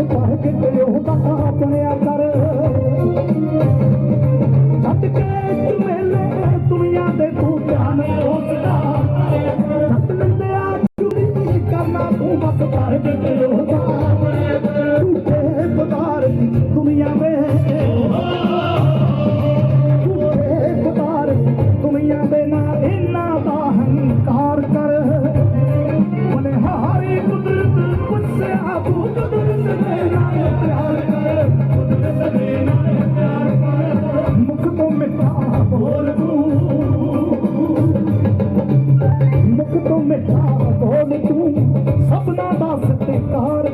पास سپنا ستڪار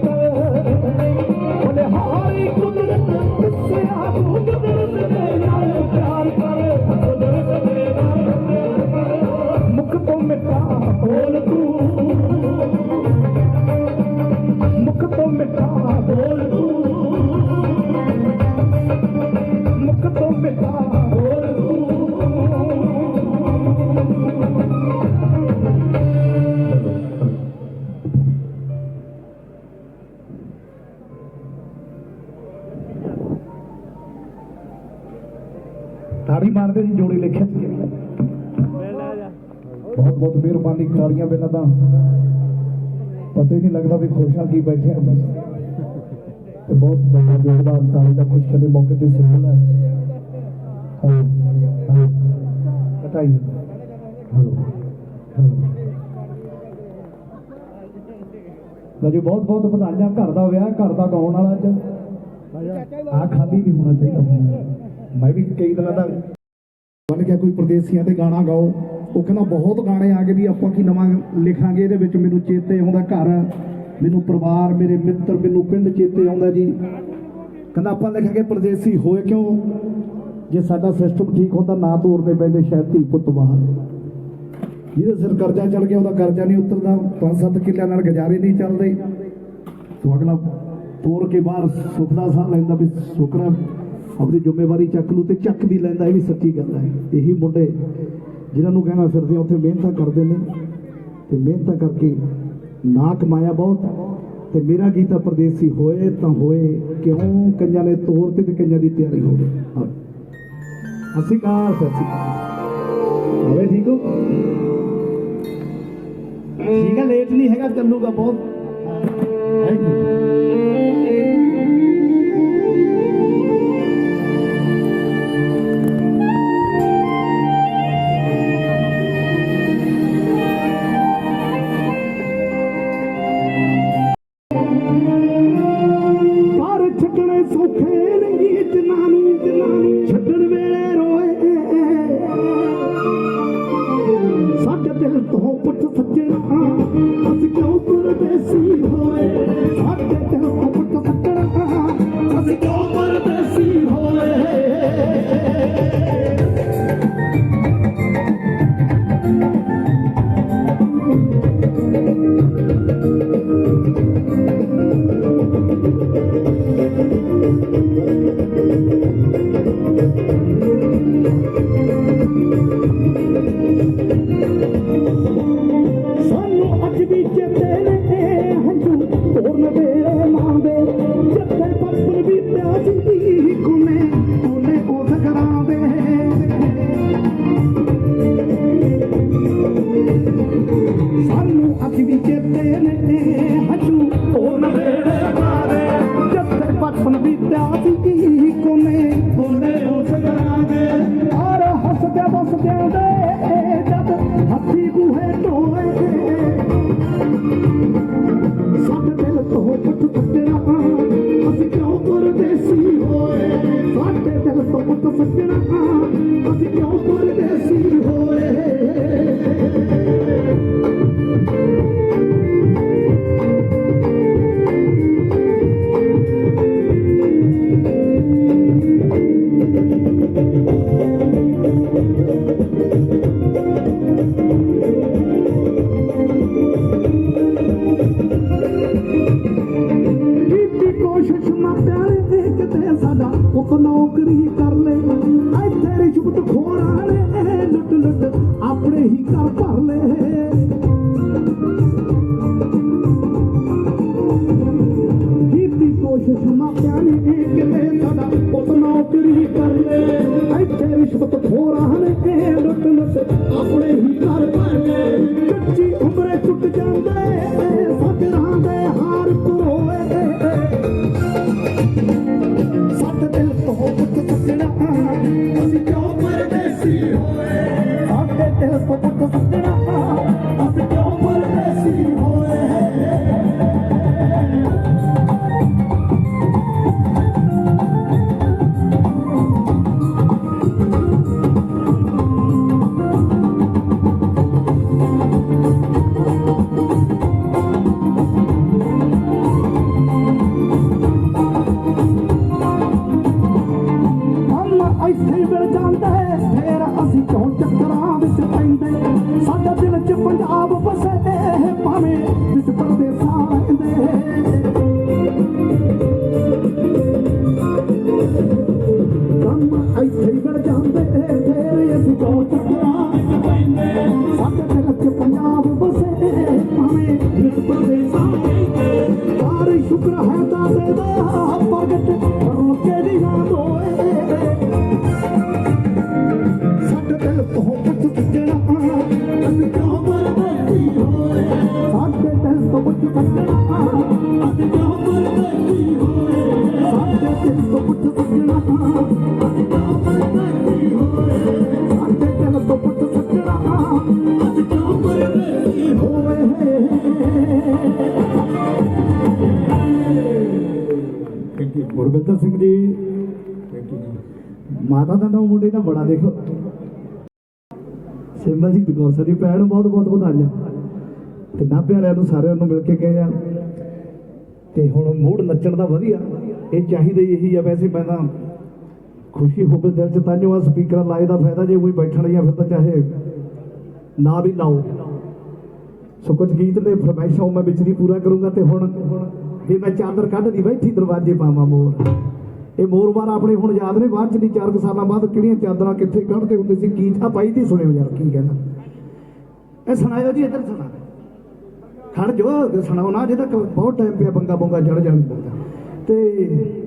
مک ٿو مٺا ਬਹੁਤ ਬਹੁਤ ਮਿਹਰਬਾਨੀ ਤਾੜੀਆਂ ਬਿਨਾਂ ਤਾਂ ਪਤਾ ਹੀ ਨਹੀਂ ਲੱਗਦਾ ਵੀ ਖੁਸ਼ਾਂ ਕੀ ਬੈਠੇ ਆ ਤੇ ਬਹੁਤ ਬੜਾ ਯੋਗਦਾਨ ਤਾੜੀ ਦਾ ਖੁਸ਼ ਕਦੇ ਮੌਕੇ ਤੇ ਸਿੰਬਲ ਹੈ। ਹਲੋ ਹਲੋ ਕਟਾਈ ਹਲੋ ਜੀ, ਬਹੁਤ ਬਹੁਤ ਵਧਾਈਆਂ, ਘਰ ਦਾ ਵਿਆਹ, ਘਰ ਦਾ ਗਾਉਣ ਵਾਲਾ ਅੱਜ। ਆ ਖਾਲੀ ਨਹੀਂ ਹੋਣਾ ਚਾਹੀਦਾ। ਮੈਂ ਵੀ ਕਈ ਦਿਨਾਂ ਦਾ ਬਣ ਗਿਆ, ਕੋਈ ਪ੍ਰਦੇਸੀਆਂ ਤੇ ਗਾਣਾ ਗਾਓ। ਉਹ ਕਹਿੰਦਾ ਬਹੁਤ ਗਾਣੇ ਆ ਗਏ ਵੀ ਆਪਾਂ ਕੀ ਨਵਾਂ ਲਿਖਾਂਗੇ, ਇਹਦੇ ਵਿੱਚ ਮੈਨੂੰ ਚੇਤੇ ਆਉਂਦਾ ਘਰ, ਮੈਨੂੰ ਪਰਿਵਾਰ, ਮੇਰੇ ਮਿੱਤਰ, ਮੈਨੂੰ ਪਿੰਡ ਚੇਤੇ ਆਉਂਦਾ ਜੀ। ਕਹਿੰਦਾ ਆਪਾਂ ਲਿਖਾਂਗੇ ਪਰਦੇਸੀ, ਹੋਏ ਕਿਉਂ? ਜੇ ਸਾਡਾ ਸਿਸਟਮ ਠੀਕ ਹੁੰਦਾ, ਨਾ ਤੋਰਨੇ ਪੈਂਦੇ ਸ਼ਾਇਦ ਧੀ ਪੁੱਤ ਬਾਹਰ। ਜਿਹਦੇ ਸਿਰ ਕਰਜ਼ਾ ਚੜ ਗਿਆ, ਉਹਦਾ ਕਰਜ਼ਾ ਨਹੀਂ ਉਤਰਦਾ, ਪੰਜ ਸੱਤ ਕਿੱਲਿਆਂ ਨਾਲ ਗੁਜ਼ਾਰੇ ਨਹੀਂ ਚੱਲਦੇ। ਸੋ ਅਗਲਾ ਤੋਰ ਕੇ ਬਾਹਰ ਸੁਖਦਾ ਸਾਹ ਲੈਂਦਾ ਵੀ ਸੁਖਰਾ ਆਪਣੀ ਜ਼ਿੰਮੇਵਾਰੀ ਚੱਕ ਲੂ ਤੇ ਚੱਕ ਵੀ ਲੈਂਦਾ, ਇਹ ਵੀ ਸੱਚੀ ਗੱਲ ਹੈ। ਇਹੀ ਮੁੰਡੇ ਜਿਨ੍ਹਾਂ ਨੂੰ ਕਹਿਣਾ ਫਿਰਦੇ ਉੱਥੇ ਮਿਹਨਤਾਂ ਕਰਦੇ ਨੇ ਤੇ ਮਿਹਨਤਾਂ ਕਰਕੇ ਨਾ ਕਮਾਇਆ ਬਹੁਤ ਤੇ ਮੇਰਾ ਗੀਤਾ ਪਰਦੇਸੀ ਹੋਏ ਤਾਂ ਹੋਏ, ਕਿਉਂ ਕੰਜਾਂ ਨੇ ਤੋਰ ਤੇ ਤੇ ਦੀ ਤਿਆਰੀ ਹੋ ਗਈ। ਹਾਂ। ਅਸੀਂ ਕਾ ਸੱਚੀ ਹੋਵੇ ਠੀਕ ਹੋ? ਠੀਕ ਹੈ ਲੇਟ ਨਹੀਂ ਹੈਗਾ, ਚੱਲੂਗਾ ਬਹੁਤ। ਥੈਂਕ ਯੂ কোন বিদ্যা আছে কি কোনে ದೇಶದ ਗੁਰਬਿੰਦਰ ਸਿੰਘ ਜੀ। ਮਾਤਾ ਦਾ ਨਾਮ ਮੁੰਡੇ ਦਾ ਬੜਾ ਦੇਖੋ। ਸਿਮਰਜੀਤ ਕੌਰ ਸਰ ਜੀ ਭੈਣ ਬਹੁਤ ਬਹੁਤ ਵਧਾਈਆਂ। ਤੇ ਨਾਭੇ ਵਾਲਿਆਂ ਨੂੰ ਸਾਰਿਆਂ ਨੂੰ ਮਿਲ ਕੇ ਗਏ ਆ। ਤੇ ਹੁਣ ਮੂਡ ਨੱਚਣ ਦਾ ਵਧੀਆ, ਇਹ ਚਾਹੀਦਾ ਹੀ ਇਹੀ ਆ। ਵੈਸੇ ਮੈਂ ਤਾਂ ਖੁਸ਼ੀ ਹੋਵੇ ਦਿਲ ਚ ਤਾਂ ਜੋ ਆ ਸਪੀਕਰ ਲਾਏ ਦਾ ਫਾਇਦਾ, ਜੇ ਕੋਈ ਬੈਠਣ ਜਾਂ ਫਿਰ ਤਾਂ ਚਾਹੇ ਨਾ ਵੀ ਲਾਓ। ਸੋ ਕੁਝ ਗੀਤ ਦੇ ਫਰਮਾਇਸ਼ਾਂ ਮੈਂ ਵਿੱਚ ਦੀ ਪੂਰਾ ਕਰੂੰਗਾ ਤੇ ਹੁਣ ਜੇ ਮੈਂ ਚਾਦਰ ਕੱਢਦੀ ਬੈਠੀ ਦਰਵਾਜ਼ੇ ਪਾਵਾਂ ਮੋਰ। ਇਹ ਮੋਰ ਵਾਰ ਆਪਣੇ ਹੁਣ ਯਾਦ ਨੇ, ਬਾਅਦ ਚ ਨਹੀਂ, ਚਾਰ ਕੁ ਸਾਲਾਂ ਬਾਅਦ ਕਿਹੜੀਆਂ ਚਾਦਰਾਂ ਕਿੱਥੇ ਕੱਢਦੇ ਹੁੰਦੇ ਸੀ ਗੀਤ ਆ ਪਾਈ ਦੀ ਸੁਣਿਓ ਯਾਰ, ਕੀ ਕਹਿੰਦਾ। ਇਹ ਸੁਣਾਇਓ ਜੀ, ਇੱਧਰ ਸੁਣਾ। ਖੜ ਜੋ ਸੁਣਾਓ ਨਾ ਤੱਕ ਬਹੁਤ ਟਾਈਮ ਪਿਆ ਬੰਗਾ ਬੰਗਾ ਜੜ ਜਾਣ ਤੇ